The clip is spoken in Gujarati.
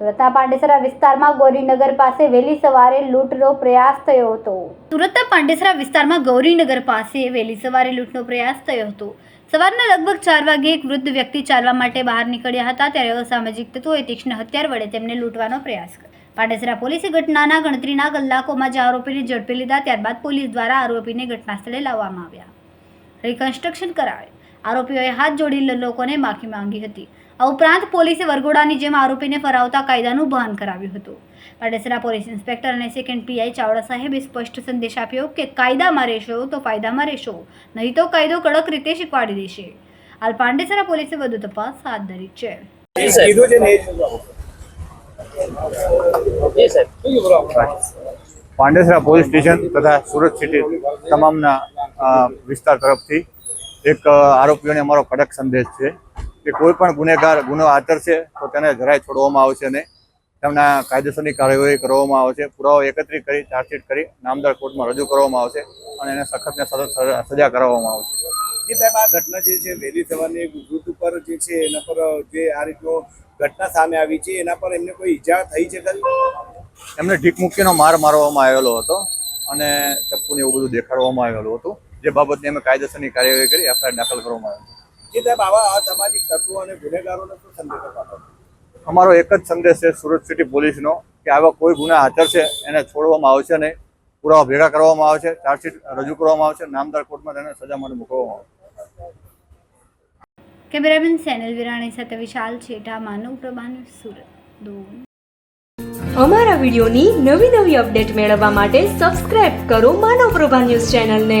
સુરતના પાંડેસરા વિસ્તારમાં ગૌરીનગર પાસે વહેલી સવારે લૂંટનો પ્રયાસ થયો હતો. સુરતના પાંડેસરા વિસ્તારમાં ગૌરીનગર પાસે વહેલી સવારે લૂંટનો પ્રયાસ થયો હતો. સવારના લગભગ ચાર વાગે એક વૃદ્ધ વ્યક્તિ ચાલવા માટે બહાર નીકળ્યા હતા. ત્યારે અસામાજિક તત્વોએ તીક્ષ્ણ હથિયાર વડે તેમને લૂંટવાનો પ્રયાસ કર્યો. પાંડેસરા પોલીસે ઘટનાના ગણતરીના કલાકોમાં જ આરોપીને ઝડપી લીધા. ત્યારબાદ પોલીસ દ્વારા આરોપીને ઘટના સ્થળે લાવવામાં આવ્યા. રિકન્સ્ટ્રક્શન કરાવે. આરોપીઓએ હાથ જોડી લોકોને માફી માંગી હતી. આ ઉપરાંત પોલીસે વરઘોડાની જેમ આરોપીને ફરાવતા કાયદાનું ભાન કરાવ્યું હતું. પાટેસરા પોલીસ ઇન્સ્પેક્ટર અને સેકન્ડ પીઆઈ ચાવડા સાહેબે સ્પષ્ટ સંદેશ આપ્યો કે કાયદામાં રહેશો તો ફાયદામાં રહેશો નહીં તો કાયદો કડક રીતે શીખવાડી દેશે. હાલ પાંડેસરા પોલીસે વધુ તપાસ હાથ ધરી છે. પાંડેસરા પોલીસ સ્ટેશન તથા સુરત સિટી તમામના વિસ્તાર તરફથી એક આરોપીઓને અમારો કડક સંદેશ છે કે કોઈ પણ ગુનેગાર ગુનો આચરશે તો તેને જરાય છોડવામાં આવશે નહીં. તેમના કાયદેસરની કાર્યવાહી કરવામાં આવશે પુરાવો એકત્રિત કરી ચાર્જશીટ કરી નામદાર કોર્ટમાં રજૂ કરવામાં આવશે અને એને સખતને સખત સજા કરાવવામાં આવશે. જે સાહેબ આ ઘટના જે છે વહેલી સવારની વૃદ્ધ ઉપર જે છે એના પર જે આ રીતનો ઘટના સામે આવી છે એના પર એમને કોઈ ઈજા થઈ છે ખરી? એમને ઢીક મૂકીનો માર મારવામાં આવેલો હતો અને ચપ્પુને એવું બધું દેખાડવામાં આવેલું હતું. જે બાબતની અમે કાયદેસરની કાર્યવાહી કરી એફઆઈઆર દાખલ કરવામાં આવી સાહેબ આવા અસામાજિક તત્વો અને ગુનેગારોને શું સંદેશ અમારો એક જ સંદેશ છે સુરત સિટી પોલીસનો કે આવા કોઈ ગુના આચરશે એને છોડવામાં આવશે નહીં. પુરાવા ભેગા કરવામાં આવશે ચાર્જશીટ રજૂ કરવામાં આવશે નામદાર કોર્ટમાં તેને સજા માટે મૂકવામાં આવશે. કેમેરામેન સેનલ વિરાણી સાથે વિશાલ છેટા માનવ પ્રભાન સુરત દોન. અમારા વિડીયોની નવી નવી અપડેટ મેળવવા માટે સબસ્ક્રાઇબ કરો માનવ પ્રભા ન્યૂઝ ચેનલને.